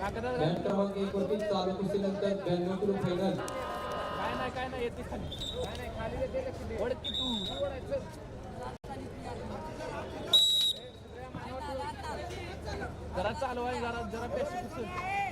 कागदाला क्रमांक एक वरती चालू कुस्तीनंतर ब्याण्णव किलो फायनल काय नाही काय नाही येते खाली. काय नाही खाली येते ओळखी तू. जरा चालू आहे जरा जरा पेशी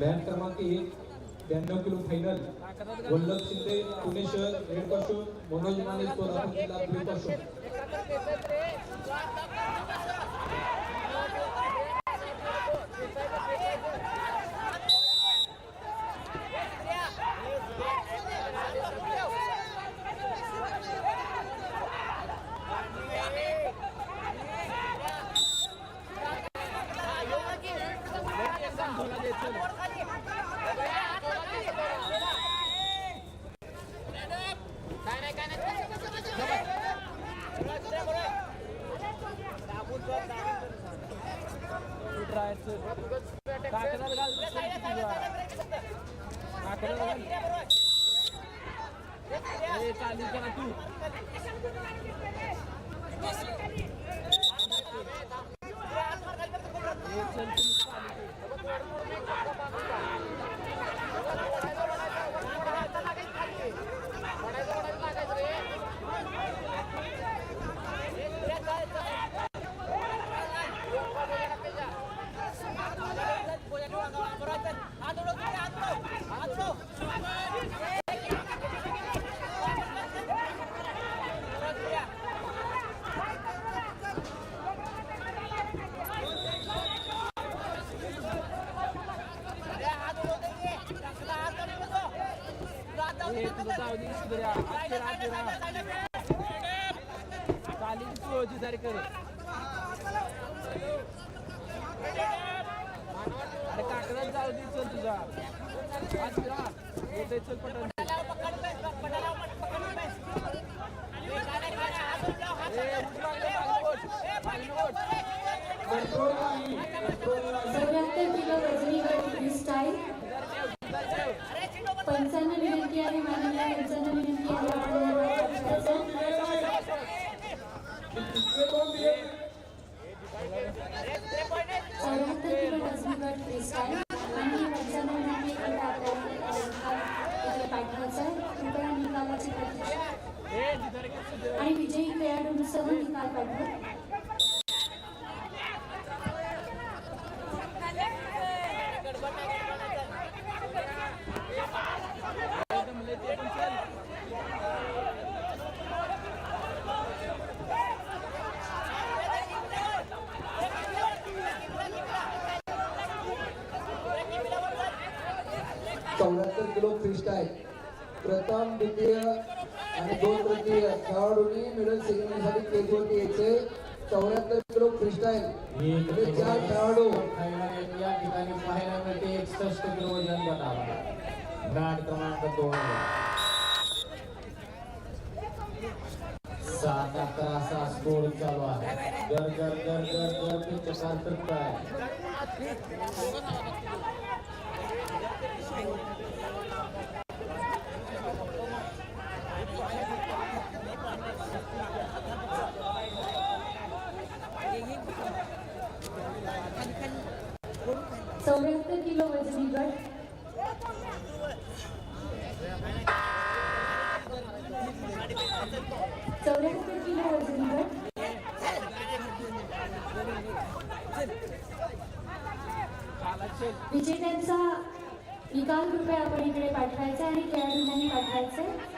काढून क्रमांक एक ब्याण्णव किलो फायनल. वल्लभ शिंदे पुणे शहर रेड कॉस्ट्यूम मनोज माने सोलापूर जिल्हा ब्लू कॉस्ट्यूम काकडाला घाल. ए, चालू करा तू ए, चल तुम्ही चालू कर. ए, तुझं जाऊ दे, सुधऱ्या. आत फिरा, आत फिरा. चालेल तू ओळखी तारीख कर अरे काकडात जाऊ दे चल तुझा चल पटन उठ मागं, मागं उठ. मागं उठ. चौऱ्याहत्तर किलो वजनी गट फ्रीस्टाईल इधर ठेव. पंचांना विनंती आहे माननीय पंचांना विनंती आहे आपल्याला चौऱ्याहत्तर किलो वजनी गट फ्रीस्टाईल माननीय पंचांना विनंती आहे की आपल्याला इथे पाठवायचं आहे कृपया निकालाची प्रतीक्षा ए, जिधर के सुधर. आणि विजयी खेळाडूंसह निकाल पाठवा एकदम लय ते पण चल. चौऱ्याहत्तर किलो फ्रीस्टाईल प्रथम द्वितीय आणि दोन तृतीय खेळाडूंनी मिळून सेकंडसाठी केजवरती यायचे चौऱ्याहत्तर किलो फ्रीस्टाईल आणि चार खेळाडू या ठिकाणी पाहायला मिळते एकसष्ट किलो वजन गटाला ब्रँड क्रमांक दोन सात अकरा असा स्कोर चालू आहे गड गड गड गड ते चकार तृप्त आहे चौऱ्याहत्तर किलो म्हणजे वजनी गट चौऱ्याहत्तर किलो म्हणजे वजनी गट विजेत्यांचा निकाल कृपया आपण इकडे पाठवायचा आणि खेळाडूंनी आहे.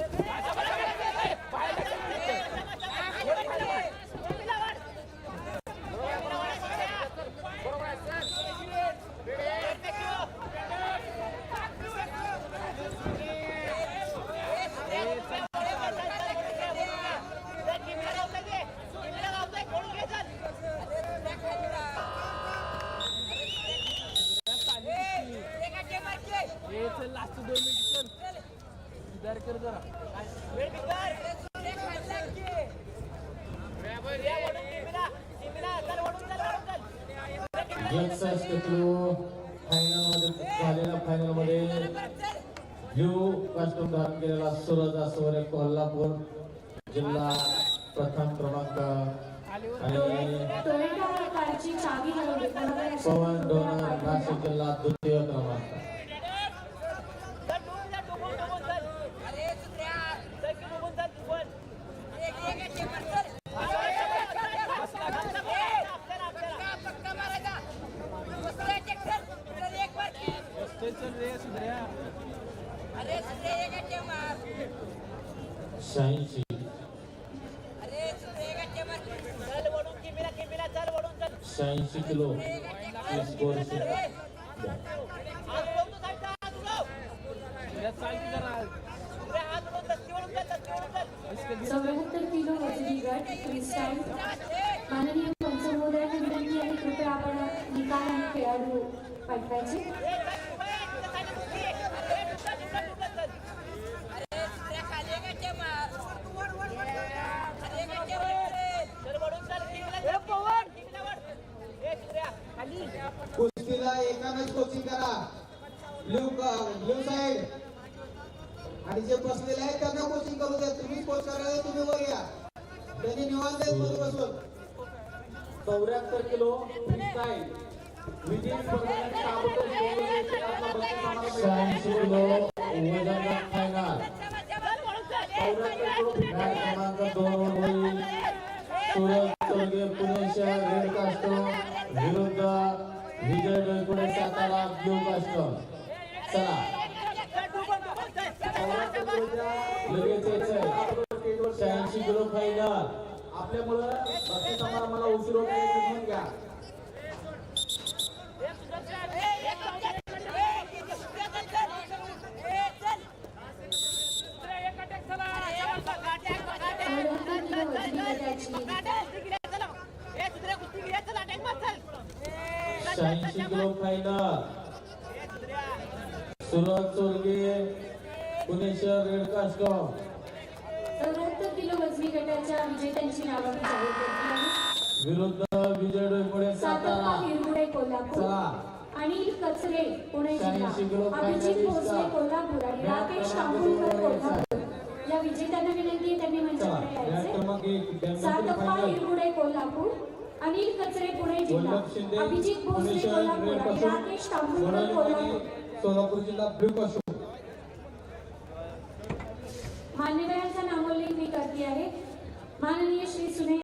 कॉस्ट्युम धारण केलेला सूरज आसवरे कोल्हापूर जिल्हा प्रथम क्रमांक आणि पवन डोनर. नाशिक जिल्हा द्वितीय क्रमांक शहाऐंशी शहाऐंशी किलो स्कोर चौऱ्याहत्तर किलो वजनी गट फ्रीस्टाईल माननीय विनंती आहे कृपया आपण निकाल आणि खेळाडू पाठवायचे एकानंच कोचिंग करा साइड आणि जे बसलेले आहेत त्यांना कोचिंग करू द्या. तुम्ही कोच करायला तुम्ही वर या. त्यांनी निवांत मध्ये बसून. चौऱ्याहत्तर किलो फ्रीस्टाईल विजय स्पर्धेत आपल्यामुळं बक्षीस समारंभाला उशीर होत म्हणून घ्या शहाऐंशी किलो फायनल सुरज चोरगे पुणे शहर रेड वजनी गटाच्या विजेत्यांची नावं मी जाहीर करते. आहे विरुद्ध विजय सातारा हिरगुडे कोल्हापूर. चला. अनिल कचरे पुणे जिल्हा. शहाऐंशी किलो अभिजित फायनलिस्ट भोसले कोल्हापूर आणि राकेश वर कोल्हापूर. या विजेत्यांना विनंती आहे त्यांनी चला मंचाकडे मॅच यायचे. क्रमांक एक बॅडमिंटन सातप्पा फायनल. हिरगुडे कोल्हापूर. अनिल कचरे पुणे जिल्हा. शिंदे अभिजित पुणे भोसले शहर कोल्हापूर रेड आणि कास्टम राकेश कांबुलकर मनोज कोल्हापूर. सोलापूर जिल्हा ब्ल्यू